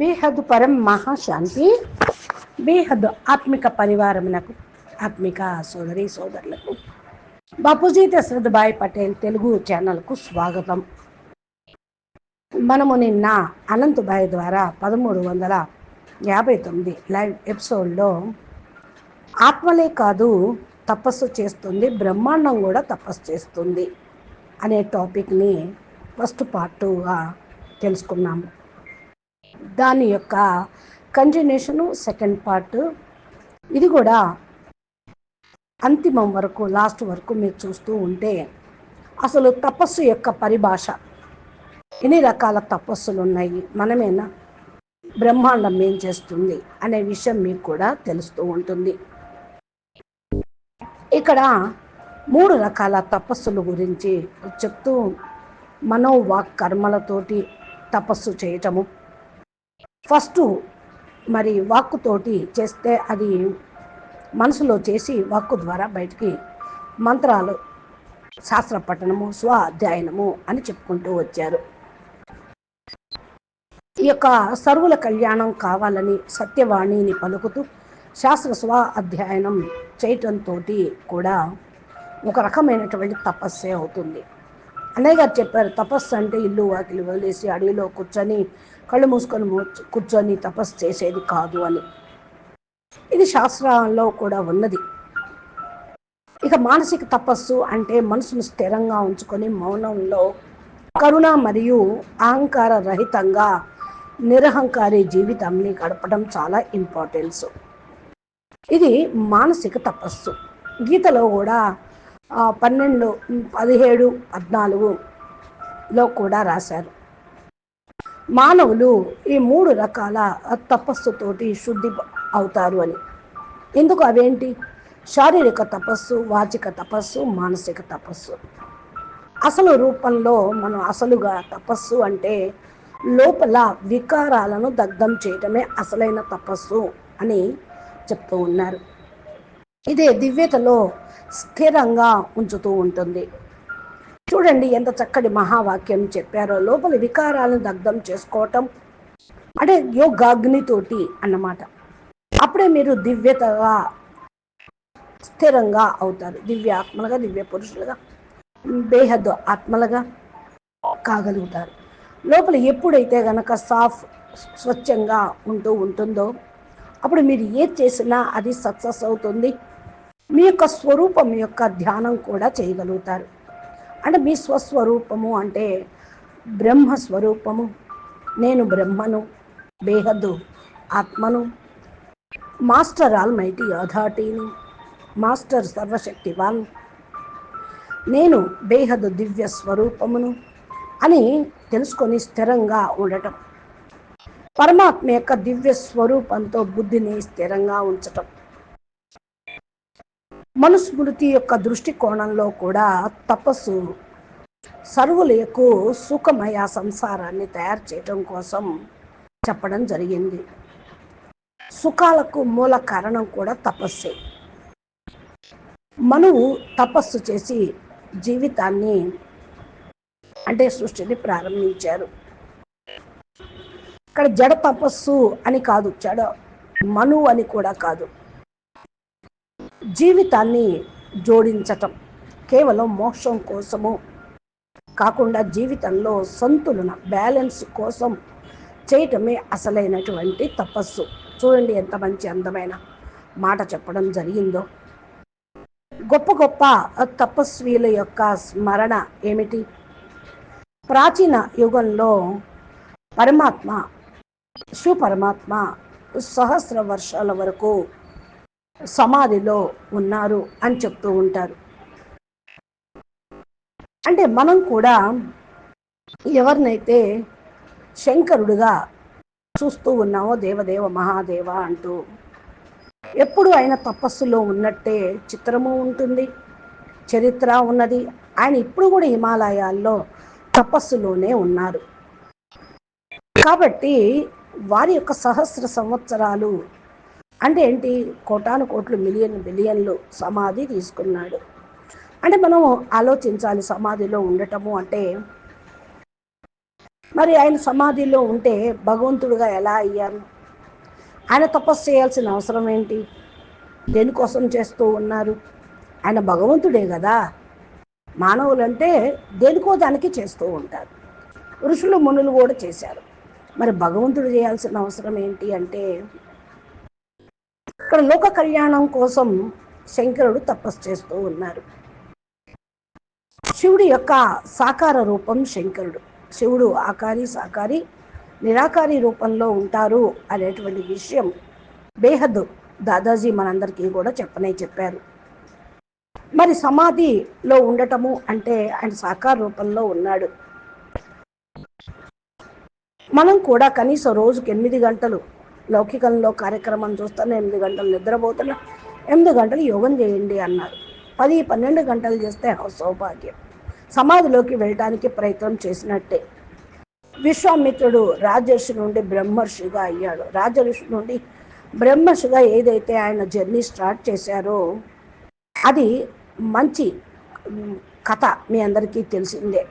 బీహద్ పరం మహాశాంతి బీహద్ ఆత్మిక పరివారమునకు ఆత్మిక సోదరి సోదరులకు. బాపూజీ దశరథ్ పటేల్ తెలుగు ఛానల్కు స్వాగతం. మనము నిన్న అనంతభాయ్ ద్వారా పదమూడు వందల యాభై తొమ్మిది లైవ్ ఎపిసోడ్లో ఆత్మలే కాదు తపస్సు చేస్తుంది బ్రహ్మాండం కూడా తపస్సు చేస్తుంది అనే టాపిక్ని ఫస్ట్ పార్టుగా తెలుసుకున్నాము. దాని యొక్క కంటిన్యూషను సెకండ్ పార్ట్ ఇది కూడా అంతిమం వరకు లాస్ట్ వరకు మీరు చూస్తూ ఉంటే అసలు తపస్సు యొక్క పరిభాష ఎన్ని రకాల తపస్సులు ఉన్నాయి మనమేనా? బ్రహ్మాండం ఏం చేస్తుంది అనే విషయం మీకు కూడా తెలుస్తూ ఉంటుంది. ఇక్కడ మూడు రకాల తపస్సుల గురించి చెప్తూ మనోవాక్ కర్మలతోటి తపస్సు చేయటము. ఫస్ట్ మరి వాక్కుతోటి చేస్తే అది మనసులో చేసి వాక్కు ద్వారా బయటికి మంత్రాలు శాస్త్ర పఠనము స్వ అధ్యయనము అని చెప్పుకుంటూ వచ్చారు. ఈ యొక్క సర్వుల కళ్యాణం కావాలని సత్యవాణిని పలుకుతూ శాస్త్ర స్వ అధ్యయనం చేయటంతో కూడా ఒక రకమైనటువంటి తపస్సే అవుతుంది. అన్నయ్య గారు చెప్పారు తపస్సు అంటే ఇల్లు వాకిలి వదిలేసి అడవిలో కూర్చొని కళ్ళు మూసుకొని కూర్చొని తపస్సు చేసేది కాదు అని. ఇది శాస్త్రాల్లో కూడా ఉన్నది. ఇక మానసిక తపస్సు అంటే మనసును స్థిరంగా ఉంచుకొని మౌనంలో కరుణ మరియు అహంకార రహితంగా నిరహంకారి జీవితాన్ని గడపడం చాలా ఇంపార్టెన్స్. ఇది మానసిక తపస్సు. గీతలో కూడా పన్నెండు పదిహేడు పద్నాలుగులో కూడా రాశారు. మానవులు ఈ మూడు రకాల తపస్సుతోటి శుద్ధి అవుతారు అని. ఎందుకు అవేంటి? శారీరక తపస్సు వాచిక తపస్సు మానసిక తపస్సు. అసలు రూపంలో మనం అసలుగా తపస్సు అంటే లోపల వికారాలను దగ్ధం చేయటమే అసలైన తపస్సు అని చెప్తూ ఉన్నారు. ఇదే దివ్యతలో స్థిరంగా ఉంచుతూ ఉంటుంది. చూడండి ఎంత చక్కటి మహావాక్యం చెప్పారో. లోపల వికారాలను దగ్ధం చేసుకోవటం అంటే యోగాగ్నితోటి అన్నమాట. అప్పుడే మీరు దివ్యతగా స్థిరంగా అవుతారు. దివ్య ఆత్మలుగా దివ్య పురుషులుగా బేహద్దు ఆత్మలుగా కాగలుగుతారు. లోపల ఎప్పుడైతే గనక సాఫ్ స్వచ్ఛంగా ఉంటూ ఉంటుందో అప్పుడు మీరు ఏది చేసినా అది సక్సెస్ అవుతుంది. మీ యొక్క స్వరూపం యొక్క ధ్యానం కూడా చేయగలుగుతారు. అంటే మీ స్వస్వరూపము అంటే బ్రహ్మ స్వరూపము నేను బ్రహ్మను బేహద్దు ఆత్మను మాస్టర్ ఆల్మైటీ అథార్టీని మాస్టర్ సర్వశక్తివాన్ నేను బేహదు దివ్య స్వరూపమును అని తెలుసుకొని స్థిరంగా ఉండటం. పరమాత్మ యొక్క దివ్య స్వరూపంతో బుద్ధిని స్థిరంగా ఉంచటం. మనుస్మృతి యొక్క దృష్టికోణంలో కూడా తపస్సు సర్వులకు సుఖమయ సంసారాన్ని తయారు చేయడం కోసం చెప్పడం జరిగింది. సుఖాలకు మూల కారణం కూడా తపస్సే. మనువు తపస్సు చేసి జీవితాన్ని అంటే సృష్టిని ప్రారంభించారు. ఇక్కడ జడ తపస్సు అని కాదు జడ మను అని కూడా కాదు. జీవితాన్ని జోడించటం కేవలం మోక్షం కోసము కాకుండా జీవితంలో సంతులన బ్యాలెన్స్ కోసం చేయటమే అసలైనటువంటి తపస్సు. చూడండి ఎంత మంచి అందమైన మాట చెప్పడం జరిగిందో. గొప్ప గొప్ప తపస్వీల యొక్క స్మరణ ఏమిటి? ప్రాచీన యుగంలో పరమాత్మ శివపరమాత్మ సహస్ర వర్షాల వరకు సమాధిలో ఉన్నారు అని చెప్తూ ఉంటారు. అంటే మనం కూడా ఎవరినైతే శంకరుడుగా చూస్తూ ఉన్నామో దేవదేవ మహాదేవ అంటూ ఎప్పుడు ఆయన తపస్సులో ఉన్నట్టే చిత్రము ఉంటుంది చరిత్ర ఉన్నది. ఆయన ఇప్పుడు కూడా హిమాలయాల్లో తపస్సులోనే ఉన్నారు. కాబట్టి వారి యొక్క సహస్ర సంవత్సరాలు అంటే ఏంటి? కోటాను కోట్లు మిలియన్ బిలియన్లు సమాధి తీసుకున్నాడు. అంటే మనం ఆలోచించాలి సమాధిలో ఉండటము అంటే మరి ఆయన సమాధిలో ఉంటే భగవంతుడుగా ఎలా అయ్యారు? ఆయన తపస్సు చేయాల్సిన అవసరం ఏంటి? దేనికోసం చేస్తూ ఉన్నారు? ఆయన భగవంతుడే కదా. మానవులంటే దేనికో దానికి చేస్తూ ఉంటారు. ఋషులు మునులు కూడా చేశారు. మరి భగవంతుడు చేయాల్సిన అవసరం ఏంటి అంటే ఇక్కడ లోక కళ్యాణం కోసం శంకరుడు తపస్సు చేస్తూ ఉన్నారు. శివుడి యొక్క సాకార రూపం శంకరుడు. శివుడు ఆకారి సాకారి నిరాకారి రూపంలో ఉంటారు అనేటువంటి విషయం బేహద్ దాదాజీ మనందరికీ కూడా చెప్పనే చెప్పారు. మరి సమాధిలో ఉండటము అంటే ఆయన సాకార రూపంలో ఉన్నాడు. మనం కూడా కనీసం రోజుకి ఎనిమిది గంటలు లౌకికంలో కార్యక్రమం చూస్తాను ఎనిమిది గంటలు నిద్రపోతున్నా. ఎనిమిది గంటలు యోగం చేయండి అన్నారు. పది పన్నెండు గంటలు చేస్తే సౌభాగ్యం సమాధిలోకి వెళ్ళడానికి ప్రయత్నం చేసినట్టే. విశ్వామిత్రుడు రాజర్షి నుండి బ్రహ్మర్షిగా అయ్యాడు. రాజర్షి నుండి బ్రహ్మర్షిగా ఏదైతే ఆయన జర్నీ స్టార్ట్ చేశారో అది మంచి కథ మీ అందరికీ తెలిసిందే.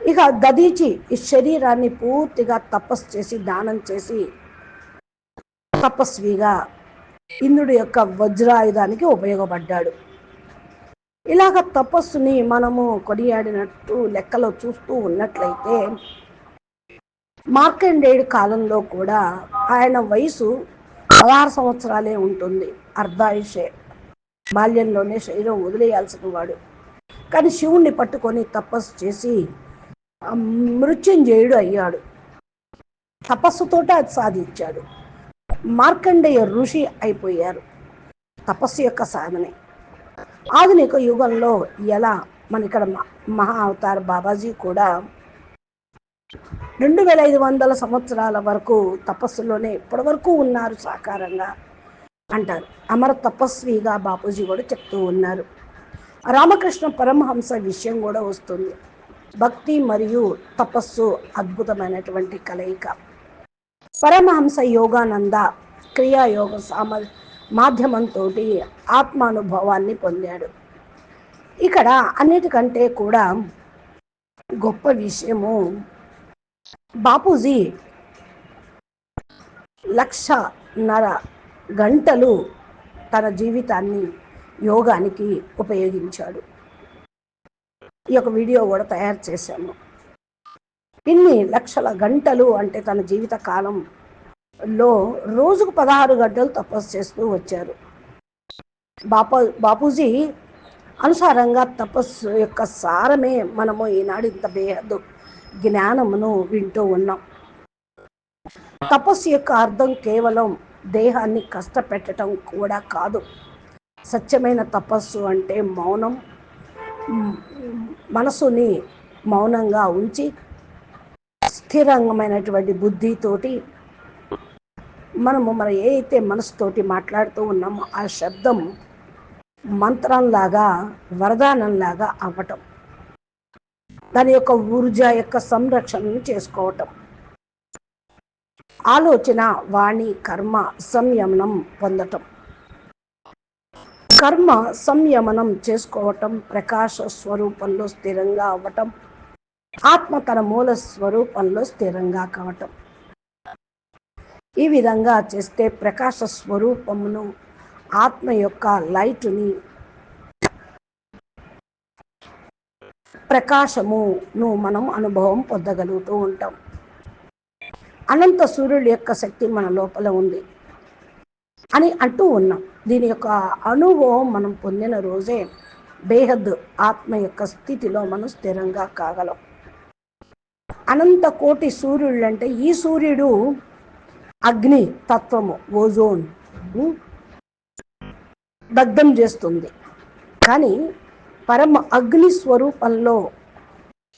ఇక దదీచి ఈ శరీరాన్ని పూర్తిగా తపస్సు చేసి దానం చేసి తపస్విగా ఇంద్రుడి యొక్క వజ్రాయుధానికి ఉపయోగపడ్డాడు. ఇలాగ తపస్సుని మనము కొనియాడినట్టు లెక్కలో చూస్తూ ఉన్నట్లయితే మార్కండేయుడి కాలంలో కూడా ఆయన వయసు పదహారు సంవత్సరాలే ఉంటుంది అర్ధాయుషే. బాల్యంలోనే శరీరం వదిలేయాల్సిన వాడు. కానీ శివుణ్ణి పట్టుకొని తపస్సు చేసి మృత్యుంజయుడు అయ్యాడు. తపస్సుతోట అది సాధించాడు. మార్కండేయ ఋషి అయిపోయారు తపస్సు యొక్క సాధనే. ఆధునిక యుగంలో ఎలా మన ఇక్కడ మహా అవతార్ బాబాజీ కూడా రెండు వేల ఐదు వందల సంవత్సరాల వరకు తపస్సులోనే ఇప్పటి వరకు ఉన్నారు సాకారంగా అంటారు. అమర తపస్విగా బాపూజీ కూడా చెప్తూ ఉన్నారు. రామకృష్ణ పరమహంస విషయం కూడా వస్తుంది. భక్తి మరియు తపస్సు అద్భుతమైనటువంటి కలయిక. పరమహంస యోగానంద క్రియాయోగ సామ మాధ్యమంతో ఆత్మానుభవాన్ని పొందాడు. ఇక్కడ అన్నిటికంటే కూడా గొప్ప విషయము బాపూజీ లక్షన్నర గంటలు తన జీవితాన్ని యోగానికి ఉపయోగించాడు. ఈ యొక్క వీడియో కూడా తయారు చేశాము. ఇన్ని లక్షల గంటలు అంటే తన జీవిత కాలంలో రోజుకు పదహారు గంటలు తపస్సు చేస్తూ వచ్చారు. బాపా బాపూజీ అనుసారంగా తపస్సు యొక్క సారమే మనము ఈనాడు ఇంత బేహద్దు జ్ఞానమును వింటూ ఉన్నాం. తపస్సు యొక్క అర్థం కేవలం దేహాన్ని కష్టపెట్టడం కూడా కాదు. సత్యమైన తపస్సు అంటే మౌనం మనసుని మౌనంగా ఉంచి స్థిరంగమైనటువంటి బుద్ధితోటి మనము మన ఏ అయితే మనసుతోటి మాట్లాడుతూ ఉన్నామో ఆ శబ్దం మంత్రంలాగా వరదానంలాగా అవ్వటం. దాని యొక్క ఊర్జ యొక్క సంరక్షణను చేసుకోవటం. ఆలోచన వాణి కర్మ సంయమనం పొందటం. కర్మ సంయమనం చేసుకోవటం ప్రకాశ స్వరూపంలో స్థిరంగా అవ్వటం ఆత్మ తన మూల స్వరూపంలో స్థిరంగా కావటం. ఈ విధంగా చేస్తే ప్రకాశ స్వరూపమును ఆత్మ యొక్క లైట్ని ప్రకాశమును మనం అనుభవం పొందగలుగుతూ ఉంటాం. అనంత సూర్యుడి యొక్క శక్తి మన లోపల ఉంది. అని అంటూ ఉన్నాం. దీని యొక్క అనుభవం మనం పొందిన రోజే బేహద్ ఆత్మ యొక్క స్థితిలో మనం స్థిరంగా కాగలం. అనంత కోటి సూర్యుడు అంటే ఈ సూర్యుడు అగ్ని తత్వము ఓజోన్ దగ్ధం చేస్తుంది. కానీ పరమ అగ్ని స్వరూపంలో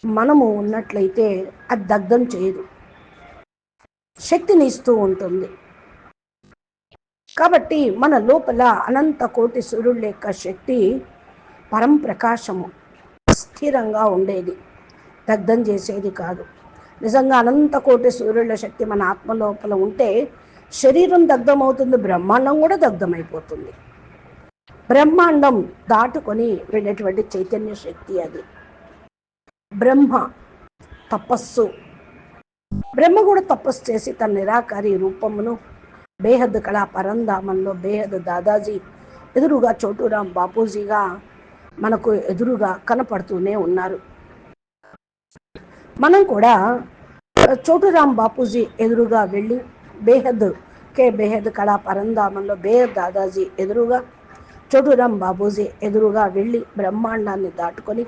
మనము ఉన్నట్లయితే అది దగ్ధం చేయదు. శక్తిని ఇస్తూ ఉంటుంది. కాబట్టి మన లోపల అనంత కోటి సూర్యుల యొక్క శక్తి పరం ప్రకాశము స్థిరంగా ఉండేది దగ్ధం చేసేది కాదు. నిజంగా అనంత కోటి సూర్యుల శక్తి మన ఆత్మ లోపల ఉంటే శరీరం దగ్ధమవుతుంది బ్రహ్మాండం కూడా దగ్ధమైపోతుంది. బ్రహ్మాండం దాటుకొని వెళ్ళేటువంటి చైతన్య శక్తి అది. బ్రహ్మ తపస్సు. బ్రహ్మ కూడా తపస్సు చేసి తన నిరాకారి రూపమును బేహద్ కళా పరంధామంలో బేహద్ దాదాజీ ఎదురుగా చోటురాం బాపూజీగా మనకు ఎదురుగా కనపడుతూనే ఉన్నారు. మనం కూడా చోటురాం బాపూజీ ఎదురుగా వెళ్ళి బేహద్ కే బేహద్ కళా పరంధామంలో బేహద్ దాదాజీ ఎదురుగా చోటురాం బాబూజీ ఎదురుగా వెళ్ళి బ్రహ్మాండాన్ని దాటుకొని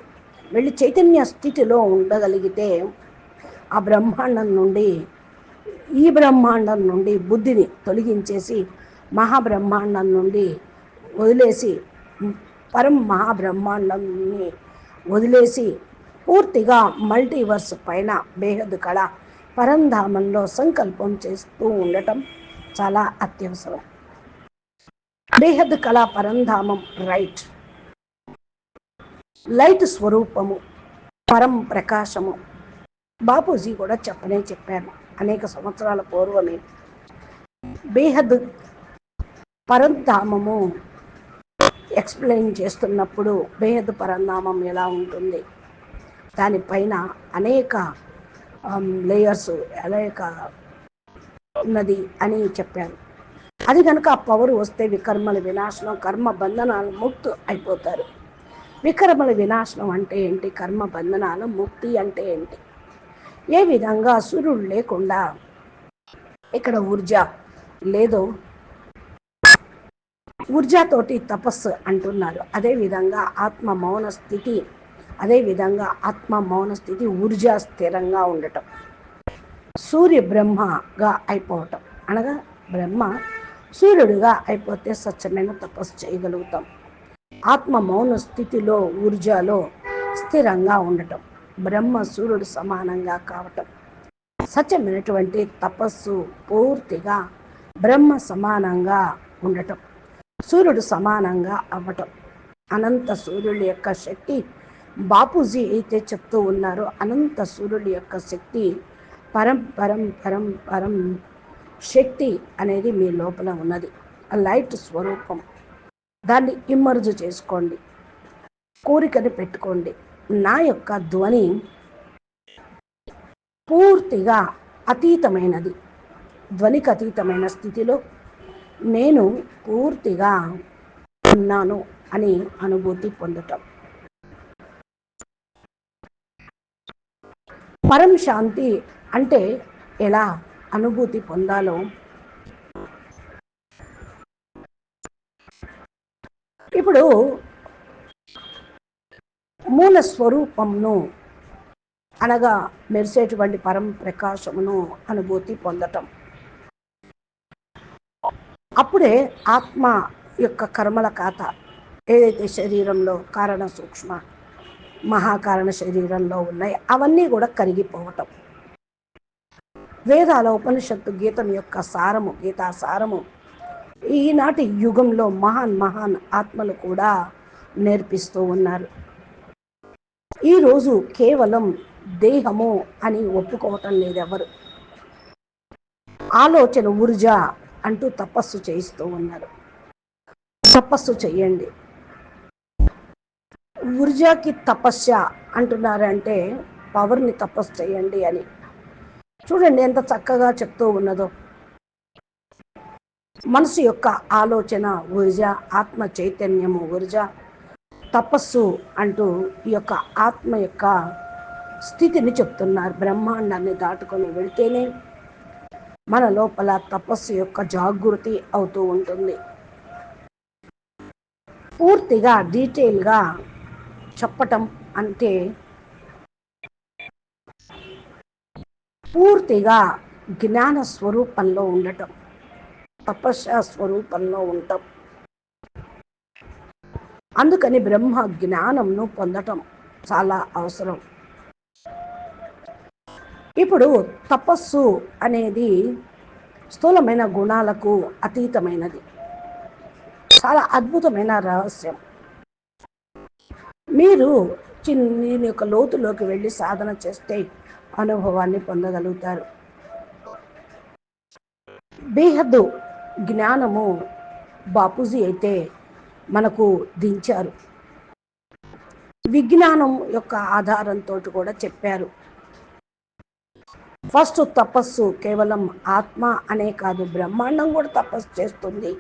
వెళ్ళి చైతన్య స్థితిలో ఉండగలిగితే ఆ బ్రహ్మాండం నుండి ఈ బ్రహ్మాండం నుండి బుద్ధిని తొలగించేసి మహాబ్రహ్మాండం నుండి వదిలేసి పరం మహాబ్రహ్మాండాన్ని వదిలేసి పూర్తిగా మల్టీవర్స్ పైన బేహద్ కళ పరంధామంలో సంకల్పం చేస్తూ ఉండటం చాలా అత్యవసరం. బేహద్ కళ పరంధామం రైట్. లైట్ స్వరూపము పరం ప్రకాశము. బాపూజీ కూడా చెప్పనే చెప్పారు. అనేక సంవత్సరాల పూర్వమే. బేహద్ పరంధామము ఎక్స్ప్లెయిన్ చేస్తున్నప్పుడు బేహద్ పరంధామం ఎలా ఉంటుంది? దానిపైన అనేక లేయర్స్ అనేక ఉన్నది అని చెప్పారు. అది కనుక ఆ పవర్ వస్తే వికర్మల వినాశనం కర్మ బంధనాలు ముక్తి అయిపోతారు. వికర్మల వినాశనం అంటే ఏంటి? కర్మ బంధనాలు ముక్తి అంటే ఏంటి? ఏ విధంగా సూర్యుడు లేకుండా. ఇక్కడ ఊర్జ లేదో. ఊర్జాతోటి తపస్సు అంటున్నారు అదేవిధంగా ఆత్మ మౌన స్థితి అదేవిధంగా ఆత్మ మౌన స్థితి ఊర్జా స్థిరంగా ఉండటం. సూర్య బ్రహ్మగా అయిపోవటం. అనగా బ్రహ్మ సూర్యుడిగా అయిపోతే స్వచ్ఛమైన తపస్సు చేయగలుగుతాం. ఆత్మ మౌన స్థితిలో ఊర్జాలో స్థిరంగా ఉండటం. బ్రహ్మ సూర్యుడు సమానంగా కావటం. సత్యమైనటువంటి తపస్సు పూర్తిగా బ్రహ్మ సమానంగా ఉండటం. సూర్యుడు సమానంగా అవ్వటం. అనంత సూర్యుడి యొక్క శక్తి బాపూజీ అయితే చెప్తూ ఉన్నారో. అనంత సూర్యుడి యొక్క శక్తి పరం పరం పరం పరం శక్తి అనేది మీ లోపల ఉన్నది. ఆ లైట్ స్వరూపం. దాన్ని ఇమ్మర్జు చేసుకోండి. కోరికని పెట్టుకోండి. నా యొక్క ధ్వని పూర్తిగా అతీతమైనది. ధ్వనికి అతీతమైన స్థితిలో నేను పూర్తిగా ఉన్నాను అని అనుభూతి పొందటం పరం శాంతి అంటే ఎలా అనుభూతి పొందాలో? ఇప్పుడు మూల స్వరూపంను అనగా మెరిసేటువంటి పరం ప్రకాశమును అనుభూతి పొందటం. అప్పుడే ఆత్మ యొక్క కర్మల ఖాత ఏదైతే శరీరంలో కారణ సూక్ష్మ మహాకారణ శరీరంలో ఉన్నాయి అవన్నీ కూడా కరిగిపోవటం. వేదాల ఉపనిషత్తు గీతం యొక్క సారము గీతా సారము ఈనాటి యుగంలో మహాన్ మహాన్ ఆత్మలు కూడా నేర్పిస్తూ ఉన్నారు. ఈరోజు కేవలం దేహము అని ఒప్పుకోవటం లేదెవరు ఆలోచన ఊర్జ అంటూ తపస్సు చేయిస్తూ ఉన్నారు. తపస్సు చేయండి ఊర్జాకి తపస్య అంటున్నారంటే పవర్ని తపస్సు చేయండి అని. చూడండి ఎంత చక్కగా చెప్తూ ఉన్నదో. మనసు యొక్క ఆలోచన ఊర్జ ఆత్మ చైతన్యము ఊర్జ. తపస్సు అంటూ ఈ యొక్క ఆత్మ యొక్క స్థితిని చెప్తున్నారు. బ్రహ్మాండాన్ని దాటుకొని వెళితేనే మన లోపల తపస్సు యొక్క జాగృతి అవుతూ ఉంటుంది. పూర్తిగా డీటెయిల్గా చెప్పటం అంటే పూర్తిగా జ్ఞాన స్వరూపంలో ఉండటం తపస్య స్వరూపంలో ఉండటం. అందుకని బ్రహ్మ జ్ఞానంను పొందటం చాలా అవసరం. ఇప్పుడు తపస్సు అనేది స్థూలమైన గుణాలకు అతీతమైనది. చాలా అద్భుతమైన రహస్యం. మీరు చిన్న యొక్క లోతులోకి వెళ్ళి సాధన చేస్తే అనుభవాన్ని పొందగలుగుతారు. బేహద్దు జ్ఞానము బాపూజీ అయితే మనకు దించారు. విజ్ఞానం యొక్క ఆధారంతో కూడా చెప్పారు. ఫస్ట్ తపస్సు కేవలం ఆత్మ అనే కాదు బ్రహ్మాండం కూడా తపస్సు చేస్తుంది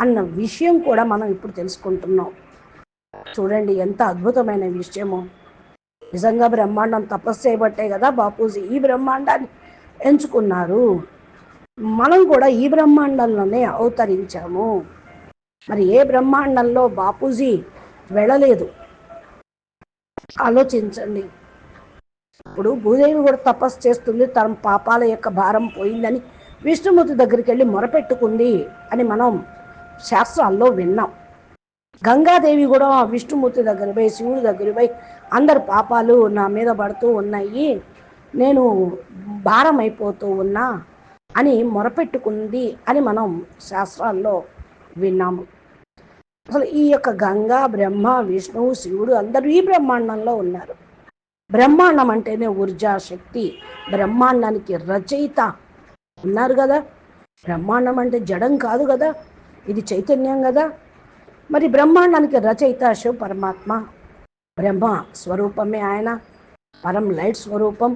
అన్న విషయం కూడా మనం ఇప్పుడు తెలుసుకుంటున్నాం. చూడండి ఎంత అద్భుతమైన విషయమో. నిజంగా బ్రహ్మాండం తపస్సు చేయబట్టే కదా బాపూజీ ఈ బ్రహ్మాండాన్ని ఎంచుకున్నారు. మనం కూడా ఈ బ్రహ్మాండంలోనే అవతరించాము. మరి ఏ బ్రహ్మాండంలో బాపూజీ వెళ్ళలేదు? ఆలోచించండి. ఇప్పుడు భూదేవి కూడా తపస్సు చేస్తుంది తన పాపాల యొక్క భారం పోయిందని విష్ణుమూర్తి దగ్గరికి వెళ్ళి మొరపెట్టుకుంది అని మనం శాస్త్రాల్లో విన్నాం. గంగాదేవి కూడా విష్ణుమూర్తి దగ్గర పోయి శివుడి దగ్గర పోయి అందరి పాపాలు నా మీద పడుతూ ఉన్నాయి నేను భారం అయిపోతూ ఉన్నా అని మొరపెట్టుకుంది అని మనం శాస్త్రాల్లో విన్నాము. అసలు ఈ యొక్క గంగా బ్రహ్మ విష్ణువు శివుడు అందరూ ఈ బ్రహ్మాండంలో ఉన్నారు. బ్రహ్మాండం అంటేనే ఊర్జా శక్తి బ్రహ్మాండానికి రచయిత ఉన్నారు కదా. బ్రహ్మాండం అంటే జడం కాదు కదా ఇది చైతన్యం కదా. మరి బ్రహ్మాండానికి రచయిత శివ పరమాత్మ బ్రహ్మ స్వరూపమే ఆయన పరం లైట్ స్వరూపం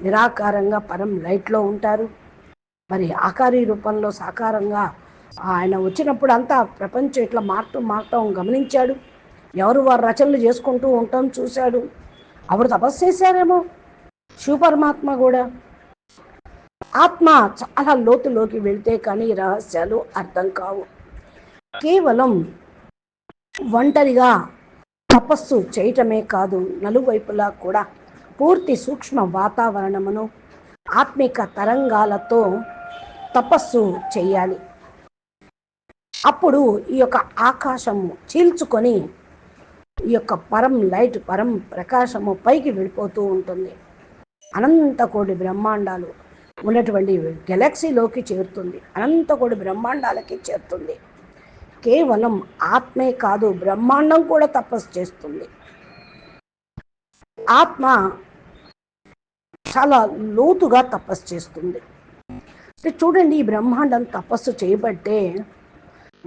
నిరాకారంగా పరం లైట్లో ఉంటారు. మరి ఆకారీ రూపంలో సాకారంగా ఆయన వచ్చినప్పుడు అంతా ప్రపంచం ఇట్లా మారటం మారటం గమనించాడు. ఎవరు వారు రచనలు చేసుకుంటూ ఉండటం చూశాడు. అప్పుడు తపస్సు చేశారేమో. శివపరమాత్మ కూడా. ఆత్మ చాలా లోతులోకి వెళ్తే కానీ రహస్యాలు అర్థం కావు. కేవలం ఒంటరిగా తపస్సు చేయటమే కాదు నలువైపులా కూడా పూర్తి సూక్ష్మ వాతావరణమును ఆత్మిక తరంగాలతో తపస్సు చేయాలి. అప్పుడు ఈ యొక్క ఆకాశము చీల్చుకొని ఈ యొక్క పరం లైట్ పరం ప్రకాశము పైకి వెళ్ళిపోతూ ఉంటుంది. అనంత కోటి బ్రహ్మాండాలు ఉన్నటువంటి గెలాక్సీలోకి చేరుతుంది. అనంత కోటి బ్రహ్మాండాలకి చేరుతుంది. కేవలం ఆత్మే కాదు బ్రహ్మాండం కూడా తపస్సు చేస్తుంది. ఆత్మ చాలా లోతుగా తపస్సు చేస్తుంది. చూడండి ఈ బ్రహ్మాండం తపస్సు చేయబట్టే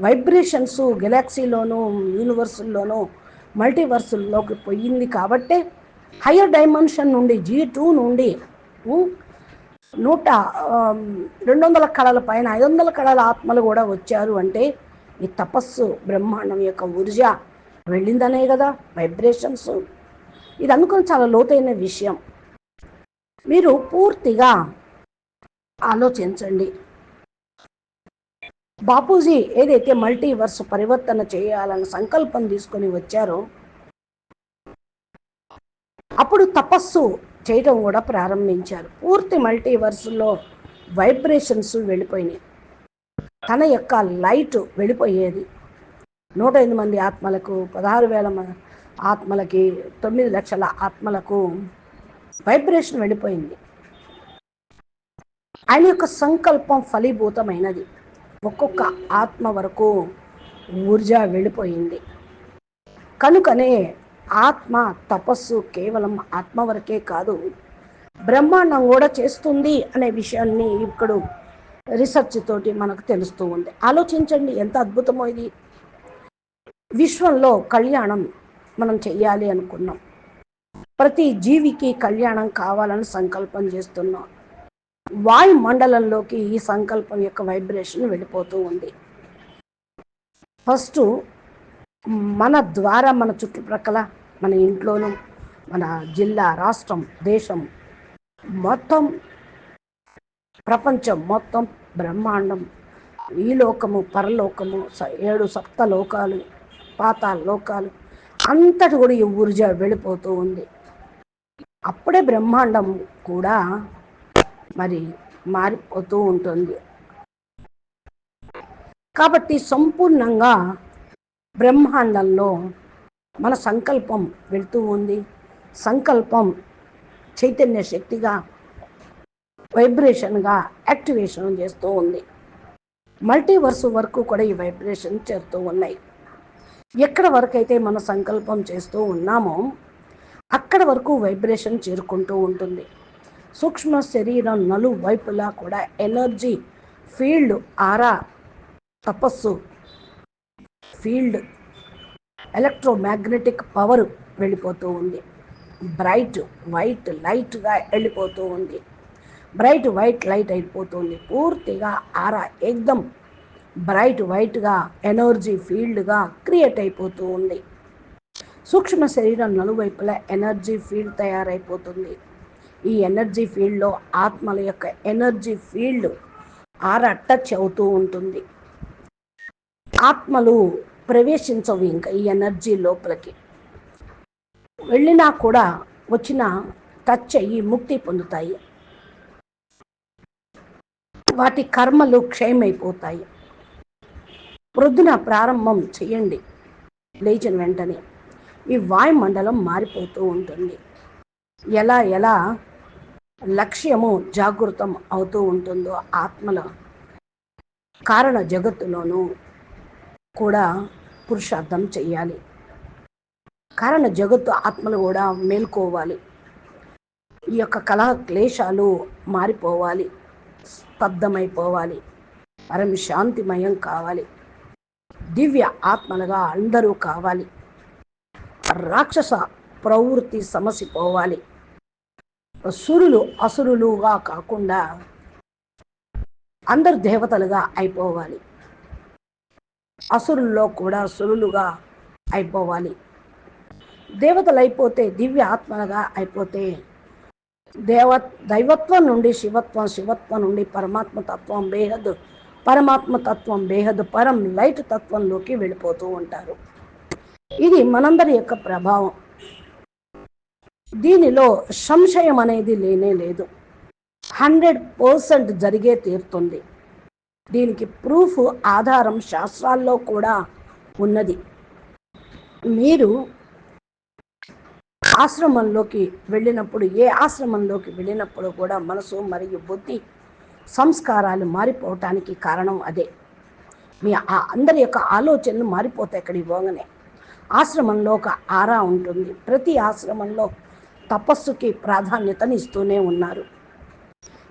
వైబ్రేషన్స్ గెలాక్సీలోను యూనివర్సుల్లోనూ మల్టీవర్సుల్లోకి పోయింది కాబట్టే హయ్యర్ డైమెన్షన్ నుండి జీ టూ నుండి నూట రెండు వందల కళల పైన ఐదు వందల కళల ఆత్మలు కూడా వచ్చారు అంటే ఈ తపస్సు బ్రహ్మాండం యొక్క ఊర్జ వెళ్ళిందనే కదా వైబ్రేషన్స్. ఇది అనుకుని చాలా లోతైన విషయం. మీరు పూర్తిగా ఆలోచించండి. బాపూజీ ఏదైతే మల్టీవర్స్ పరివర్తన చేయాలని సంకల్పం తీసుకొని వచ్చారో అప్పుడు తపస్సు చేయటం కూడా ప్రారంభించారు. పూర్తి మల్టీవర్స్లో వైబ్రేషన్స్ వెళ్ళిపోయినాయి. తన యొక్క లైట్ వెళ్ళిపోయేది. నూట ఎనిమిది మంది ఆత్మలకు పదహారు వేల ఆత్మలకి తొమ్మిది లక్షల ఆత్మలకు వైబ్రేషన్ వెళ్ళిపోయింది. ఆయన యొక్క సంకల్పం ఫలీభూతమైనది. ఒక్కొక్క ఆత్మ వరకు ఊర్జ వెళ్ళిపోయింది. కనుకనే ఆత్మ తపస్సు కేవలం ఆత్మ వరకే కాదు బ్రహ్మాండం కూడా చేస్తుంది అనే విషయాన్ని ఇప్పుడు రీసెర్చ్ తోటి మనకు తెలుస్తూ ఉంది. ఆలోచించండి ఎంత అద్భుతమో ఇది. విశ్వంలో కళ్యాణం మనం చెయ్యాలి అనుకున్నాం. ప్రతి జీవికి కళ్యాణం కావాలని సంకల్పం చేస్తున్నాం. వాయు మండలంలోకి ఈ సంకల్పం యొక్క వైబ్రేషన్ వెళ్ళిపోతూ ఉంది. ఫస్ట్ మన ద్వారా మన చుట్టుప్రక్కల మన ఇంట్లోనూ మన జిల్లా రాష్ట్రం దేశం మొత్తం ప్రపంచం మొత్తం బ్రహ్మాండం ఈ లోకము పరలోకము ఏడు సప్త లోకాలు పాతాల లోకాలు అంతటి కూడా ఈ ఊర్జ వెళ్ళిపోతూ ఉంది. అప్పుడే బ్రహ్మాండం కూడా మరి మారిపోతూ ఉంటుంది. కాబట్టి సంపూర్ణంగా బ్రహ్మాండంలో మన సంకల్పం వెళ్తూ ఉంది. సంకల్పం చైతన్య శక్తిగా వైబ్రేషన్గా యాక్టివేషన్ చేస్తూ ఉంది. మల్టీవర్స్ వరకు కూడా ఈ వైబ్రేషన్ చేరుతూ ఉన్నాయి. ఎక్కడ వరకు అయితే మన సంకల్పం చేస్తూ ఉన్నామో అక్కడ వరకు వైబ్రేషన్ చేరుకుంటూ ఉంటుంది. సూక్ష్మ శరీరం నలు వైపులా కూడా ఎనర్జీ ఫీల్డ్ ఆరా తపస్సు ఫీల్డ్ ఎలక్ట్రోమాగ్నెటిక్ పవర్ వెళ్ళిపోతూ ఉంది. బ్రైట్ వైట్ లైట్గా వెళ్ళిపోతూ ఉంది. బ్రైట్ వైట్ లైట్ అయిపోతుంది. పూర్తిగా ఆరా ఎగ్దమ్ బ్రైట్ వైట్గా ఎనర్జీ ఫీల్డ్గా క్రియేట్ అయిపోతూ ఉంది. సూక్ష్మ శరీరం నలువైపులా ఎనర్జీ ఫీల్డ్ తయారైపోతుంది. ఈ ఎనర్జీ ఫీల్డ్లో ఆత్మల యొక్క ఎనర్జీ ఫీల్డ్ ఆరట్ట టచ్ అవుతూ ఉంటుంది. ఆత్మలు ప్రవేశించవు ఇంకా ఈ ఎనర్జీ లోపలికి. వెళ్ళినా కూడా వచ్చిన టచ్ అయ్యి ముక్తి పొందుతాయి. వాటి కర్మలు క్షయమైపోతాయి. ప్రొద్దున ప్రారంభం చేయండి. లేచిన వెంటనే ఈ వాయుమండలం మారిపోతూ ఉంటుంది. ఎలా ఎలా లక్ష్యము జాగృతం అవుతూ ఉంటుందో ఆత్మల కారణ జగత్తులోనూ కూడా పురుషార్థం చెయ్యాలి. కారణ జగత్తు ఆత్మలు కూడా మేల్కోవాలి. ఈ యొక్క కళా క్లేశాలు మారిపోవాలి. స్తబ్దమైపోవాలి పరమ శాంతిమయం కావాలి. దివ్య ఆత్మలుగా అందరూ కావాలి. రాక్షస ప్రవృత్తి సమస్య పోవాలి సురులు అసురులుగా కాకుండా అందరు దేవతలుగా అయిపోవాలి. అసురుల్లో కూడా సురులుగా అయిపోవాలి. దేవతలు అయిపోతే దివ్య ఆత్మలుగా అయిపోతే దేవ దైవత్వం నుండి శివత్వం శివత్వం నుండి పరమాత్మ తత్వం బేహద్ పరమాత్మ తత్వం బేహద్ పరం లైట్ తత్వంలోకి వెళ్ళిపోతూ ఉంటారు. ఇది మనందరి యొక్క ప్రభావం. దీనిలో సంశయం అనేది లేనే లేదు. హండ్రెడ్ పర్సెంట్ జరిగే తీరుతుంది. దీనికి ప్రూఫ్ ఆధారం శాస్త్రాల్లో కూడా ఉన్నది. మీరు ఆశ్రమంలోకి వెళ్ళినప్పుడు ఏ ఆశ్రమంలోకి వెళ్ళినప్పుడు కూడా మనసు మరియు బుద్ధి సంస్కారాలు మారిపోవటానికి కారణం అదే. మీ అందరి యొక్క ఆలోచనలు మారిపోతాయి అక్కడికి పోగానే. ఆశ్రమంలో ఒక ఆరా ఉంటుంది. ప్రతి ఆశ్రమంలో తపస్సుకి ప్రాధాన్యతని ఇస్తూనే ఉన్నారు.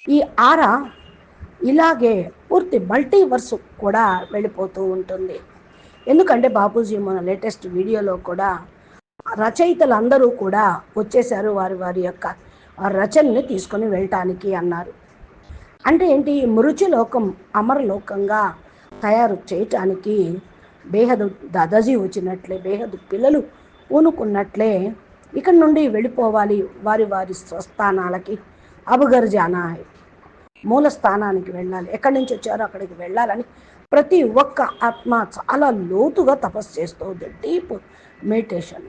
ఈ ఆరా ఇలాగే పూర్తి మల్టీవర్స్ కూడా వెళ్ళిపోతూ ఉంటుంది. ఎందుకంటే బాపూజీ మన లేటెస్ట్ వీడియోలో కూడా రచయితలందరూ కూడా వచ్చేసారు వారి వారి యొక్క రచనని తీసుకొని వెళ్ళటానికి అన్నారు. అంటే ఏంటి? మృత్యులోకం అమరలోకంగా తయారు చేయటానికి బేహదు దాదాజీ వచ్చినట్లే బేహదు పిల్లలు పూనుకున్నట్లే ఇక్కడ నుండి వెళ్ళిపోవాలి. వారి వారి స్వస్థానాలకి అబగర్జానా మూల స్థానానికి వెళ్ళాలి. ఎక్కడి నుంచి వచ్చారో అక్కడికి వెళ్ళాలని ప్రతి ఒక్క ఆత్మ చాలా లోతుగా తపస్సు చేస్తుంది డీప్ మెడిటేషన్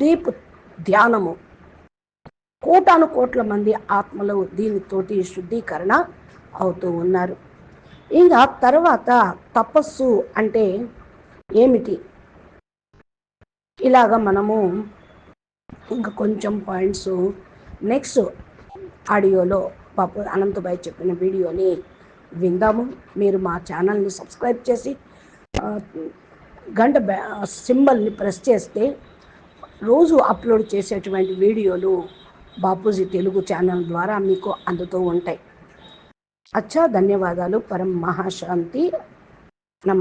డీప్ ధ్యానము. కోటాను కోట్ల మంది ఆత్మలు దీనితోటి శుద్ధీకరణ అవుతూ ఉన్నారు. ఇంకా తర్వాత తపస్సు అంటే ఏమిటి? ఇలాగ మనము ఇంకా కొంచెం పాయింట్స్. నెక్స్ట్ ఆడియోలో పాప అనంతబాయ్ చెప్పిన వీడియోని విందాము. మీరు మా ఛానల్ని సబ్స్క్రైబ్ చేసి గంట సింబల్ని ప్రెస్ చేస్తే రోజు అప్లోడ్ చేసేటువంటి వీడియోలు బాపూజీ తెలుగు ఛానల్ ద్వారా మీకు అందుతూ ఉంటాయి. అచ్చా ధన్యవాదాలు. పరం మహాశాంతి నమస్తే